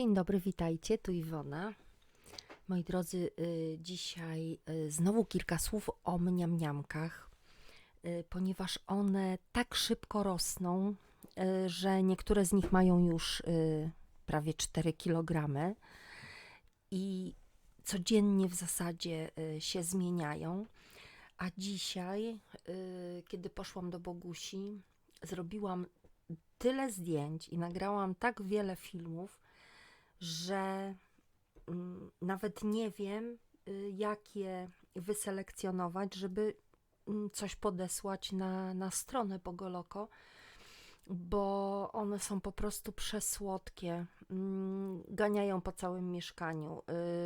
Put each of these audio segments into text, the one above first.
Dzień dobry, witajcie, tu Iwona. Moi drodzy, y, dzisiaj y, znowu kilka słów o mniamniamkach, y, ponieważ one tak szybko rosną, że niektóre z nich mają już prawie 4 kg i codziennie w zasadzie się zmieniają. A dzisiaj, kiedy poszłam do Bogusi, zrobiłam tyle zdjęć i nagrałam tak wiele filmów, że mm, nawet nie wiem, y, jak je wyselekcjonować, żeby mm, coś podesłać na, na stronę Bogoloko, bo one są po prostu przesłodkie. Mm, Ganiają po całym mieszkaniu.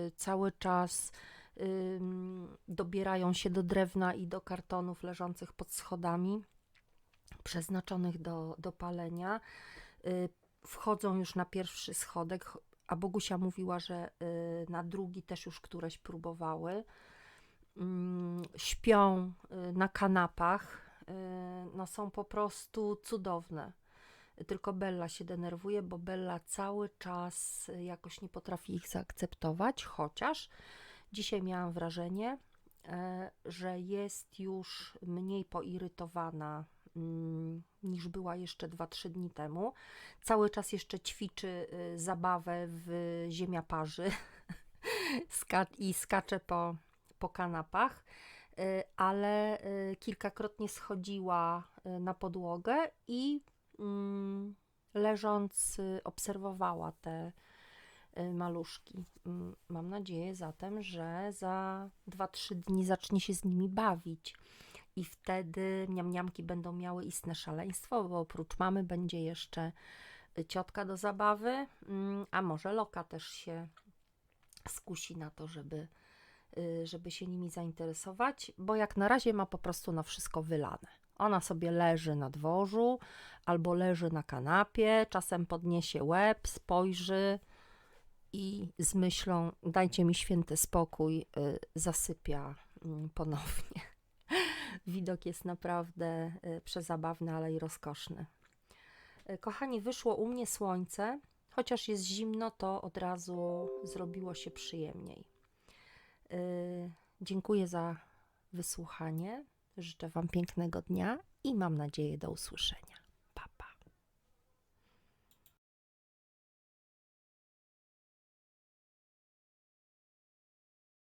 y, Cały czas dobierają się do drewna i do kartonów leżących pod schodami, przeznaczonych do, do palenia. Y, Wchodzą już na pierwszy schodek, ch- a Bogusia mówiła, że y, na drugi też już któreś próbowały. Mm, Śpią y, na kanapach. y, No są po prostu cudowne. Tylko Bella się denerwuje, bo Bella cały czas jakoś nie potrafi ich zaakceptować, chociaż dzisiaj miałam wrażenie, e, że jest już mniej poirytowana niż była jeszcze 2-3 dni temu. Cały czas jeszcze ćwiczy y, zabawę w ziemia parzy Ska- i skacze po, po kanapach, y, ale y, kilkakrotnie schodziła na podłogę i mm, leżąc obserwowała te maluszki. Mm, Mam nadzieję zatem, że za 2-3 dni zacznie się z nimi bawić. I wtedy niamniamki będą miały istne szaleństwo, bo oprócz mamy będzie jeszcze ciotka do zabawy, mm, a może Loka też się skusi na to, żeby, y, żeby się nimi zainteresować, bo jak na razie ma po prostu na wszystko wylane. Ona sobie leży na dworzu albo leży na kanapie, czasem podniesie łeb, spojrzy i z myślą dajcie mi święty spokój, y, zasypia mm, ponownie. Widok jest naprawdę y, przezabawny, ale i rozkoszny. Y, Kochani, wyszło u mnie słońce, chociaż jest zimno, to od razu zrobiło się przyjemniej. Y, Dziękuję za wysłuchanie. Życzę Wam pięknego dnia i mam nadzieję do usłyszenia.